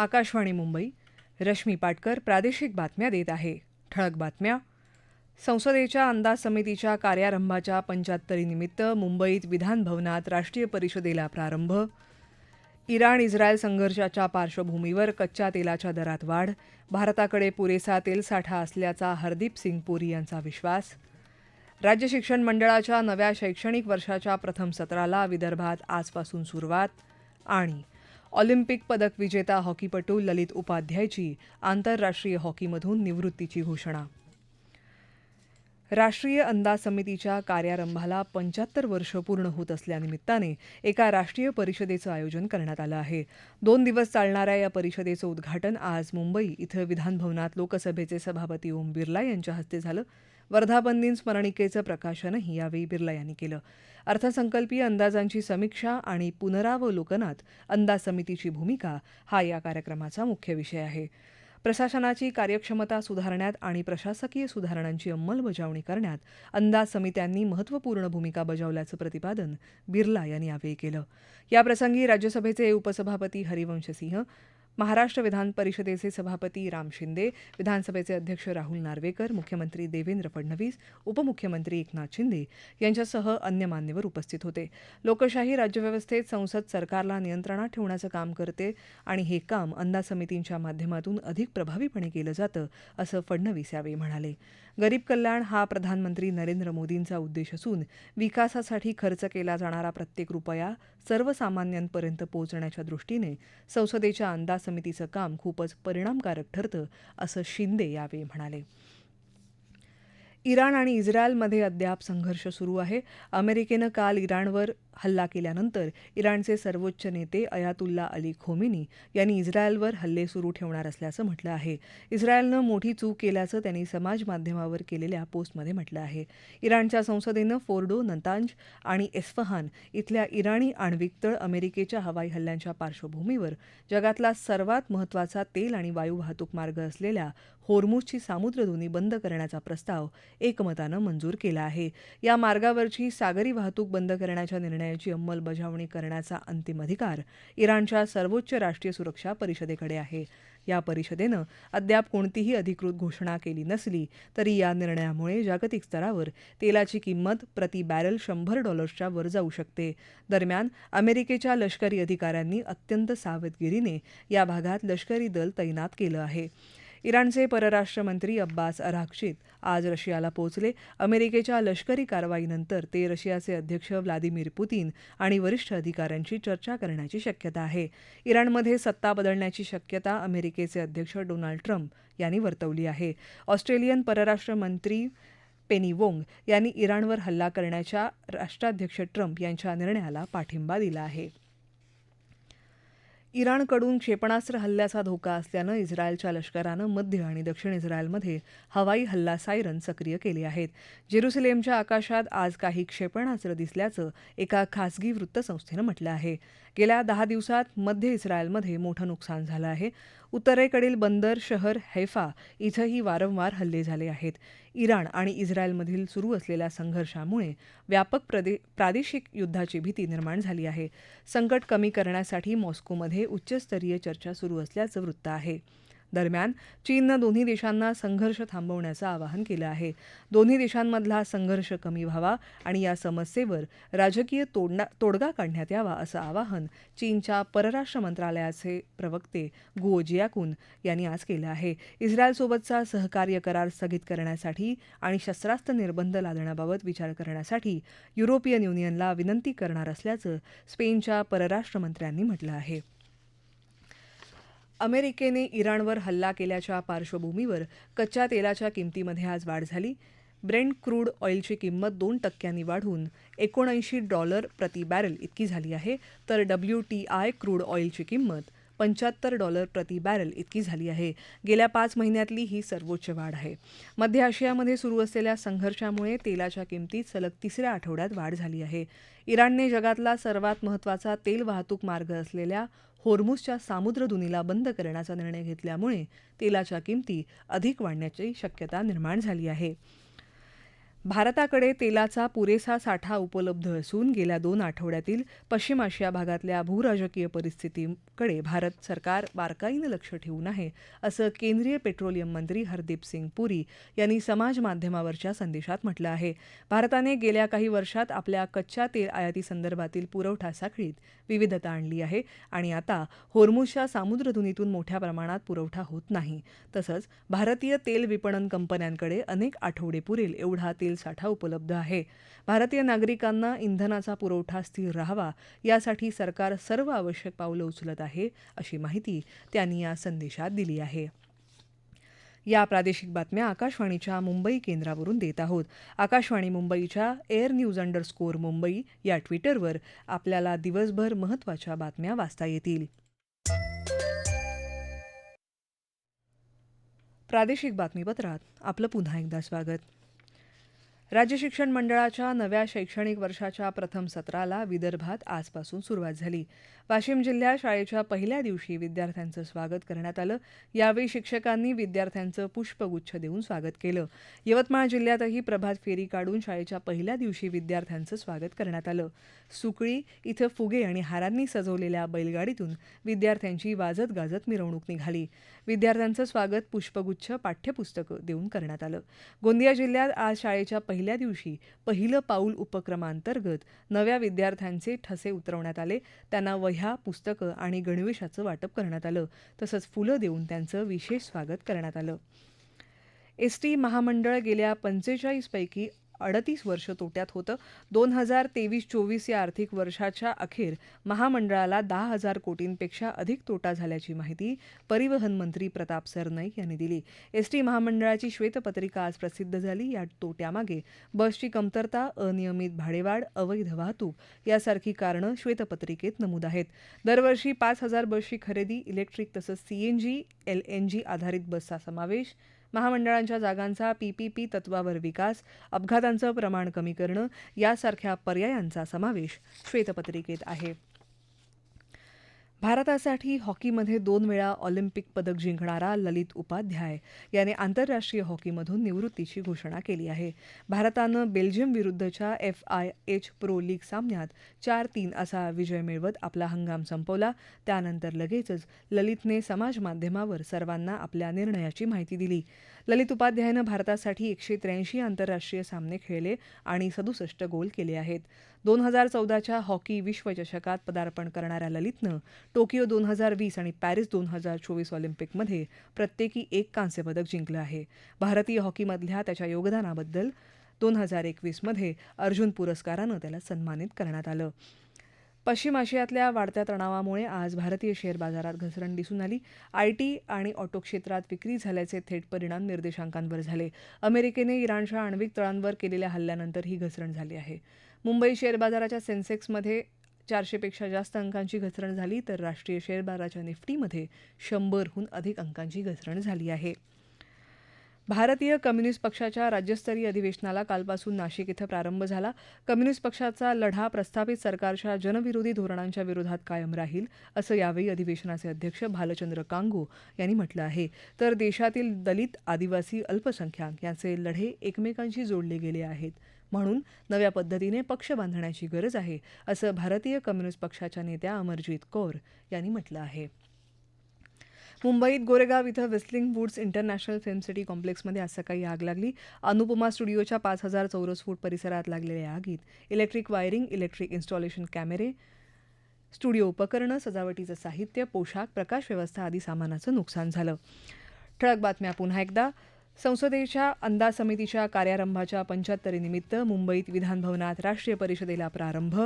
आकाशवाणी मुंबई रश्मी पाटकर प्रादेशिक बातम्या देत आहे. ठळक बातम्या. संसदेच्या अंदाज समितीच्या कार्यारंभाच्या पंच्याहत्तरीनिमित्त मुंबईत विधानभवनात राष्ट्रीय परिषदेला प्रारंभ. इराण इस्रायल संघर्षाच्या पार्श्वभूमीवर कच्च्या तेलाच्या दरात वाढ. भारताकडे पुरेसा तेलसाठा असल्याचा हरदीप सिंग पुरी यांचा विश्वास. राज्य शिक्षण मंडळाच्या नव्या शैक्षणिक वर्षाच्या प्रथम सत्राला विदर्भात आजपासून सुरुवात आणि ऑलिम्पिक पदक विजेता हॉकीपटू ललित उपाध्यायची आंतरराष्ट्रीय हॉकीमधून निवृत्तीची घोषणा. राष्ट्रीय अंदाज समितीच्या कार्यारंभाला पंच्याहत्तर वर्ष पूर्ण होत असल्यानिमित्ताने एका राष्ट्रीय परिषदेचं आयोजन करण्यात आलं आहे. दोन दिवस चालणाऱ्या या परिषदेचं उद्घाटन आज मुंबई इथं विधानभवनात लोकसभेचे सभापती ओम बिर्ला यांच्या हस्ते झालं. वर्धापनदिन स्मरणिकेचं प्रकाशनही यावेळी बिर्ला यांनी केलं. अर्थसंकल्पीय अंदाजांची समीक्षा आणि पुनरावलोकनात अंदाज समितीची भूमिका हा या कार्यक्रमाचा मुख्य विषय आहे. प्रशासनाची कार्यक्षमता सुधारण्यात आणि प्रशासकीय सुधारणांची अंमलबजावणी करण्यात अंदाज समित्यांनी महत्त्वपूर्ण भूमिका बजावल्याचं प्रतिपादन बिर्ला यांनी यावेळी केलं. याप्रसंगी राज्यसभेचे उपसभापती हरिवंश सिंह महाराष्ट्र विधान परिषदेचे सभापती राम शिंदे विधानसभेचे अध्यक्ष राहुल नार्वेकर मुख्यमंत्री देवेंद्र फडणवीस उपमुख्यमंत्री एकनाथ शिंदे यांच्यासह अन्य मान्यवर उपस्थित होते. लोकशाही राज्यव्यवस्थेत संसद सरकारला नियंत्रणात ठेवण्याचं काम करते आणि हे काम अंदाज समितींच्या माध्यमातून अधिक प्रभावीपणे केलं जातं असं फडणवीस यावेळी म्हणाले. गरीब कल्याण हा प्रधानमंत्री नरेंद्र मोदींचा उद्देश असून विकासासाठी खर्च केला जाणारा प्रत्येक रुपया सर्वसामान्यांपर्यंत पोहोचण्याच्या दृष्टीने संसदेच्या अंदाज समितीचं काम खूपच परिणामकारक ठरतं असं शिंदे यावेळी म्हणाले. इराण आणि इस्रायलमध्ये अद्याप संघर्ष सुरू आहे. अमेरिकेनं काल इराणवर हल्ला केल्यानंतर इराणचे सर्वोच्च नेते अयातुल्ला अली खोमिनी यांनी इस्रायलवर हल्ले सुरू ठेवणार असल्याचं म्हटलं आहे. इस्रायलनं मोठी चूक केल्याचं त्यांनी समाज माध्यमावर केलेल्या पोस्टमध्ये म्हटलं आहे. इराणच्या संसदेनं फोर्डो नतांज आणि एस्फहान इथल्या इराणी आण्विक तळ अमेरिकेच्या हवाई हल्ल्यांच्या पार्श्वभूमीवर जगातला सर्वात महत्त्वाचा तेल आणि वायू वाहतूक मार्ग असलेल्या होर्मुजची सामुद्रधुनी बंद करण्याचा प्रस्ताव एकमतानं मंजूर केला आहे. या मार्गावरची सागरी वाहतूक बंद करण्याच्या निर्णयाची अंमलबजावणी करण्याचा अंतिम अधिकार इराणच्या सर्वोच्च राष्ट्रीय सुरक्षा परिषदेकडे आहे. या परिषदेनं अद्याप कोणतीही अधिकृत घोषणा केली नसली तरी या निर्णयामुळे जागतिक स्तरावर तेलाची किंमत प्रति बॅरल शंभर डॉलर्सच्या वर जाऊ शकते. दरम्यान अमेरिकेच्या लष्करी अधिकाऱ्यांनी अत्यंत सावधगिरीने या भागात लष्करी दल तैनात केलं आहे. इराणचे परराष्ट्र मंत्री अब्बास अराक्षित आज रशियाला पोहोचले. अमेरिकेच्या लष्करी कारवाईनंतर ते रशियाचे अध्यक्ष व्लादिमीर पुतीन आणि वरिष्ठ अधिकाऱ्यांशी चर्चा करण्याची शक्यता आहे. इराणमध्ये सत्ता बदलण्याची शक्यता अमेरिकेचे अध्यक्ष डोनाल्ड ट्रम्प यांनी वर्तवली आहे. ऑस्ट्रेलियन परराष्ट्र मंत्री पेनी वोंग यांनी इराणवर हल्ला करण्याच्या राष्ट्राध्यक्ष ट्रम्प यांच्या निर्णयाला पाठिंबा दिला आहे. इराणकडून क्षेपणास्त्र हल्ल्याचा धोका असल्यानं इस्रायलच्या लष्करानं मध्य आणि दक्षिण इस्रायलमध्ये हवाई हल्ला सायरन सक्रिय केले आहेत. जेरुसलेमच्या आकाशात आज काही क्षेपणास्त्र दिसल्याचं एका खासगी वृत्तसंस्थेनं म्हटलं आहे. गेल्या दहा दिवसात मध्य इस्रायलमध्ये मोठं नुकसान झालं आहे. उत्तरेकडील बंदर शहर हैफा इथंही वारंवार हल्ले झाले आहेत. इराण आणि इस्रायलमधील सुरू असलेल्या संघर्षामुळे व्यापक प्रदे प्रादेशिक युद्धाची भीती निर्माण झाली आहे. संकट कमी करण्यासाठी मॉस्कोमध्ये उच्चस्तरीय चर्चा सुरू असल्याचं वृत्त आहे. दरम्यान चीननं दोन्ही देशांना संघर्ष थांबवण्याचं आवाहन केलं आहे. दोन्ही देशांमधला संघर्ष कमी व्हावा आणि या समस्येवर राजकीय तोडणा तोडगा काढण्यात यावा असं आवाहन चीनच्या परराष्ट्र मंत्रालयाचे प्रवक्ते गुओ जियाकुन यांनी आज केलं आहे. इस्रायलसोबतचा सहकार्य करार स्थगित करण्यासाठी आणि शस्त्रास्त्र निर्बंध लादण्याबाबत विचार करण्यासाठी युरोपियन युनियनला विनंती करणार असल्याचं स्पेनच्या परराष्ट्र मंत्र्यांनी म्हटलं आहे. अमेरिकेने इराणवर हल्ला केल्याच्या पार्श्वभूमीवर कच्च्या तेलाच्या किमतीमध्ये आज वाढ झाली. ब्रेंड क्रूड ऑइलची किंमत दोन टक्क्यांनी वाढून एकोणऐंशी डॉलर प्रति बॅरल इतकी झाली आहे. तर डब्ल्यू टी आय क्रूड ऑइलची किंमत पंच्याहत्तर डॉलर प्रति बॅरल इतकी झाली आहे. गेल्या पाच महिन्यातली ही सर्वोच्च वाढ आहे. मध्य आशियामध्ये सुरू असलेल्या संघर्षामुळे तेलाच्या किमतीत सलग तिसऱ्या आठवड्यात वाढ झाली आहे. इराणने जगातला सर्वात महत्त्वाचा तेल वाहतूक मार्ग असलेल्या होर्मुसच्या सामुद्रधुनीला बंद करण्याचा निर्णय घेतल्यामुळे तेलाच्या किमती अधिक वाढण्याची शक्यता निर्माण झाली आहे. भारताकडे तेलाचा पुरेसा साठा उपलब्ध असून गेल्या दोन आठवड्यातील पश्चिम आशिया भागातल्या भूराजकीय परिस्थितीकडे भारत सरकार बारकाईनं लक्ष ठेवून आहे असं केंद्रीय पेट्रोलियम मंत्री हरदीप सिंग पुरी यांनी समाज माध्यमावरच्या संदेशात म्हटलं आहे. भारताने गेल्या काही वर्षात आपल्या कच्च्या तेल आयातीसंदर्भातील पुरवठा साखळीत विविधता आणली आहे आणि आता होर्मुजच्या सामुद्रधुनीतून मोठ्या प्रमाणात पुरवठा होत नाही. तसंच भारतीय तेल विपणन कंपन्यांकडे अनेक आठवडे पुरेल एवढा तेल साठा उपलब्ध आहे. भारतीय नागरिकांना इंधनाचा पुरवठा स्थिर राहावा यासाठी सरकार सर्व आवश्यक पावलं उचलत आहे अशी माहिती त्यांनी या संदेशात दिली आहे. या प्रादेशिक बातम्या आकाशवाणीच्या मुंबई केंद्रावरून देत आहोत. आकाशवाणी मुंबईच्या air news under score Mumbai या ट्विटरवर आपल्याला दिवसभर महत्त्वाच्या बातम्या वाचता येतील. प्रादेशिक बातमीपत्रात आपलं पुन्हा एकदा स्वागत. राज्य शिक्षण मंडळाच्या नव्या शैक्षणिक वर्षाच्या प्रथम सत्राला विदर्भात आजपासून सुरुवात झाली. वाशिम जिल्ह्यात शाळेच्या पहिल्या दिवशी विद्यार्थ्यांचं स्वागत करण्यात आलं. यावेळी शिक्षकांनी विद्यार्थ्यांचं पुष्पगुच्छ देऊन स्वागत केलं. यवतमाळ जिल्ह्यातही प्रभात फेरी काढून शाळेच्या पहिल्या दिवशी विद्यार्थ्यांचं स्वागत करण्यात आलं. सुकळी इथं फुगे आणि हारांनी सजवलेल्या बैलगाडीतून विद्यार्थ्यांची वाजत गाजत मिरवणूक निघाली. विद्यार्थ्यांचं स्वागत पुष्पगुच्छ पाठ्यपुस्तकं देऊन करण्यात आलं. गोंदिया जिल्ह्यात आज शाळेच्या पहिल्या दिवशी पहिलं पाऊल उपक्रमांतर्गत नव्या विद्यार्थ्यांचे ठसे उतरवण्यात आले. त्यांना वह्या पुस्तकं आणि गणवेशाचं वाटप करण्यात आलं. तसंच फुलं देऊन त्यांचं विशेष स्वागत करण्यात आलं. एस टी महामंडळ गेल्या पंचेचाळीसपैकी अडतीस वर्ष तोट्यात होतं. दोन हजार तेवीस चोवीस या आर्थिक वर्षाच्या अखेर महामंडळाला दहा हजार कोटींपेक्षा अधिक तोटा झाल्याची माहिती परिवहन मंत्री प्रताप सरनाईक यांनी दिली. एस टी महामंडळाची श्वेतपत्रिका आज प्रसिद्ध झाली. या तोट्यामागे बसची कमतरता अनियमित भाडेवाढ अवैध वाहतूक यासारखी कारणं श्वेतपत्रिकेत नमूद आहेत. दरवर्षी पाच हजार बसची खरेदी इलेक्ट्रिक तसंच सीएनजी एलएनजी आधारित बसचा समावेश महामंडळांच्या जागांचा पीपीपी तत्वावर विकास अपघातांचं प्रमाण कमी करणं यासारख्या पर्यायांचा समावेश श्वेतपत्रिकेत आहे. भारतासाठी हॉकीमध्ये दोन वेळा ऑलिम्पिक पदक जिंकणारा ललित उपाध्याय याने आंतरराष्ट्रीय हॉकीमधून निवृत्तीची घोषणा केली आहे. भारतानं बेल्जियम विरुद्धच्या F I H pro league सामन्यात चार तीन असा विजय मिळवत आपला हंगाम संपवला. त्यानंतर लगेचच ललितने समाज माध्यमावर सर्वांना आपल्या निर्णयाची माहिती दिली. ललित उपाध्यायनं भारतासाठी एकशे त्र्याऐंशी आंतरराष्ट्रीय सामने खेळले आणि सदुसष्ट गोल केले आहेत. दोन हजार चौदाच्या हॉकी विश्वचषकात पदार्पण करणाऱ्या ललितनं टोकियो दोन हजार वीस आणि पॅरिस दोन हजार चोवीस ऑलिम्पिकमध्ये प्रत्येकी एक कांस्यपदक जिंकलं आहे. भारतीय हॉकीमधल्या त्याच्या योगदानाबद्दल दोन हजार एकवीसमध्ये अर्जुन पुरस्कारानं त्याला सन्मानित करण्यात आलं. पश्चिम आशियातल्या वाढत्या तणावामुळे आज भारतीय शेअर बाजारात घसरण दिसून आली. आय टी आणि ऑटो क्षेत्रात विक्री झाल्याचे थेट परिणाम निर्देशांकांवर झाले. अमेरिकेने इराणच्या आण्विक तळांवर केलेल्या हल्ल्यानंतर ही घसरण झाली आहे. मुंबई शेअर बाजाराच्या सेन्सेक्समध्ये चारशेपेक्षा जास्त अंकांची घसरण झाली तर राष्ट्रीय शेअर बाजाराच्या निफ्टीमध्ये शंभरहून अधिक अंकांची घसरण झाली आहे. भारतीय कम्युनिस्ट पक्षाच्या राज्यस्तरीय अधिवेशनाला कालपासून नाशिक इथं प्रारंभ झाला. कम्युनिस्ट पक्षाचा लढा प्रस्थापित सरकारच्या जनविरोधी धोरणांच्या विरोधात कायम राहील असं यावेळी अधिवेशनाचे अध्यक्ष भालचंद्र कांगो यांनी म्हटलं आहे. तर देशातील दलित आदिवासी अल्पसंख्याक यांचे लढे एकमेकांशी जोडले गेले आहेत. म्हणून नव्या पद्धतीने पक्ष बांधण्याची गरज आहे असं भारतीय कम्युनिस्ट पक्षाच्या नेत्या अमरजीत कौर यांनी म्हटलं आहे. मुंबईत गोरेगाव इथं whistling woods international film city कॉम्प्लेक्समध्ये आज सकाळी आग लागली. अनुपमा स्टुडिओच्या पाच हजार चौरस फूट परिसरात लागलेल्या आगीत इलेक्ट्रिक वायरिंग इलेक्ट्रिक इन्स्टॉलेशन कॅमेरे स्टुडिओ उपकरणं सजावटीचं साहित्य पोशाख प्रकाश व्यवस्था आदी सामानाचं नुकसान झालं. ठळक बातम्या पुन्हा एकदा. संसदेच्या अंदाज समितीच्या कार्यारंभाच्या पंच्याहत्तरीनिमित्त मुंबईत विधानभवनात राष्ट्रीय परिषदेला प्रारंभ.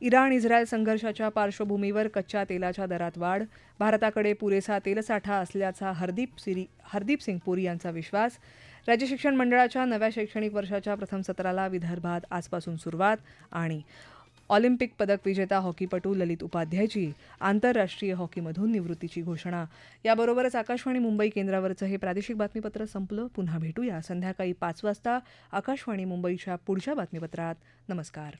इराण इस्रायल संघर्षाच्या पार्श्वभूमीवर कच्च्या तेलाच्या दरात वाढ. भारताकडे पुरेसा तेलसाठा असल्याचा हरदीप सिरी हरदीप सिंग पुरी यांचा विश्वास. राज्य शिक्षण मंडळाच्या नव्या शैक्षणिक वर्षाच्या प्रथम सत्राला विदर्भात आजपासून सुरुवात आणि ऑलिम्पिक पदक विजेता हॉकीपटू ललित उपाध्यायची आंतरराष्ट्रीय हॉकीमधून निवृत्तीची घोषणा. याबरोबरच आकाशवाणी मुंबई केंद्रावरचं हे प्रादेशिक बातमीपत्र संपलं. पुन्हा भेटूया संध्याकाळी पाच वाजता आकाशवाणी मुंबईच्या पुढच्या बातमीपत्रात. नमस्कार.